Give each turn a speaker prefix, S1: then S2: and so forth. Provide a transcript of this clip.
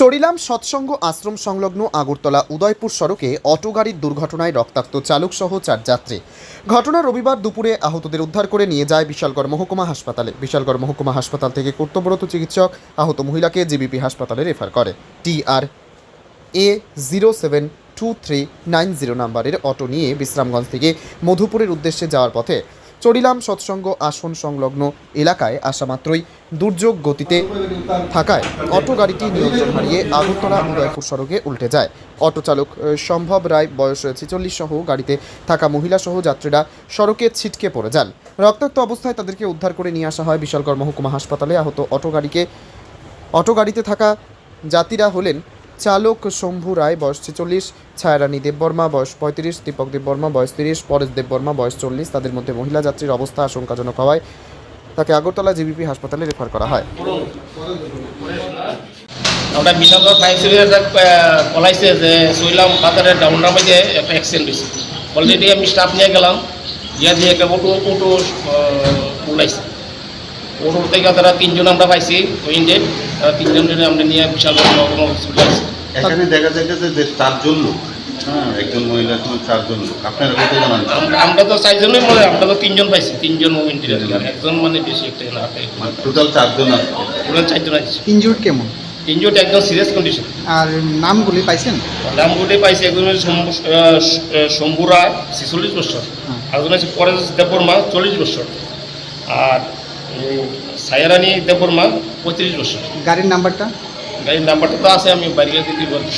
S1: চড়িলাম সৎসঙ্গ আশ্রম সংলগ্ন আগরতলা উদয়পুর সড়কে অটো গাড়ির দুর্ঘটনায় রক্তাক্ত চালক সহ চার যাত্রী। ঘটনা রবিবার দুপুরে আহতদের উদ্ধার করে নিয়ে যায় বিশালগড় মহকুমা হাসপাতালে। বিশালগড় মহকুমা হাসপাতাল থেকে কর্তব্যরত চিকিৎসক আহত মহিলাকে জিবিপি হাসপাতালে রেফার করে। T R A zero seven two three nine zero নাম্বারের অটো নিয়ে বিশ্রামগঞ্জ থেকে মধুপুরের উদ্দেশ্যে যাওয়ার পথে চড়িলাম সৎসঙ্গ আসন সংলগ্ন এলাকায় আসা মাত্রই দুর্যোগ গতিতে থাকায় অটো গাড়িটি নিয়ন্ত্রণ হারিয়ে আগরতলা উদয়পুর সড়কে উল্টে যায়। অটো চালক সম্ভব রায় বয়স ছেচল্লিশ সহ গাড়িতে থাকা মহিলা সহ যাত্রীরা সড়কে ছিটকে পড়ে যান। রক্তাক্ত অবস্থায় তাদেরকে উদ্ধার করে নিয়ে আসা হয় বিশালগড় মহকুমা হাসপাতালে। আহত অটো গাড়িকে, অটো গাড়িতে থাকা যাত্রীরা হলেন চালক শম্ভু রায়, বয়স ছেচল্লিশ, ছায়ারানী দেববর্মা, বয়স পঁয়ত্রিশ, দীপক দেববর্মা, বয়স তিরিশ, পরেশ দেববর্মা, বয়স চল্লিশ, তাদের মধ্যে মহিলা যাত্রীর অবস্থা আশঙ্কাজনক হওয়ায় তাকে আগরতলা জিবিপি হাসপাতালে রেফার করা হয়।
S2: আমরা বিশালগড় ফায়ার সার্ভিস বলাইছে যে সইলাম বাজারের ডাউনটার মধ্যে একটা অ্যাক্সিডেন্ট হয়েছে অলরেডি আমি স্টাফ নিয়ে গেলাম, গিয়া দিয়ে একটা অটো অটো উড়াইছে। অটোর থেকে তারা তিনজন আমরা পাইছি উইন্ডেড তারা তিনজন আমরা নিয়ে বিশালগড় হসপিটাল
S3: এখানে দেখা যাইতেছে যে চারজন লোক। হ্যাঁ। একজন মহিলা সঙ্গে চারজন লোক। আপনারা কত জন আনছেন
S2: আমরা তো চারজনই মনে আমরা তো তিনজন পাইছি তিনজন উইন্ডেড একজন মানে বেশি একটা না
S3: মানে টোটাল চারজন আছে।
S2: পুরো চারজন আছে।
S4: ইনজুর্ড কেমন?
S2: তিনজন একদম সিরিয়াস কন্ডিশন
S4: আর নামগুলি পাইছেন?
S2: নাম গোটে পাইছে একজন হচ্ছে শম্ভু রায় ছেচল্লিশ বছর। একজন হচ্ছে পরেশ দেববর্মা চল্লিশ বছর। আর সায়ারানী দেববর্মা পঁয়ত্রিশ বছর।
S4: গাড়ির নাম্বারটা?
S2: গাড়ির নাম্বারটা তো আছে আমি বাড়িয়ে দিতে পারি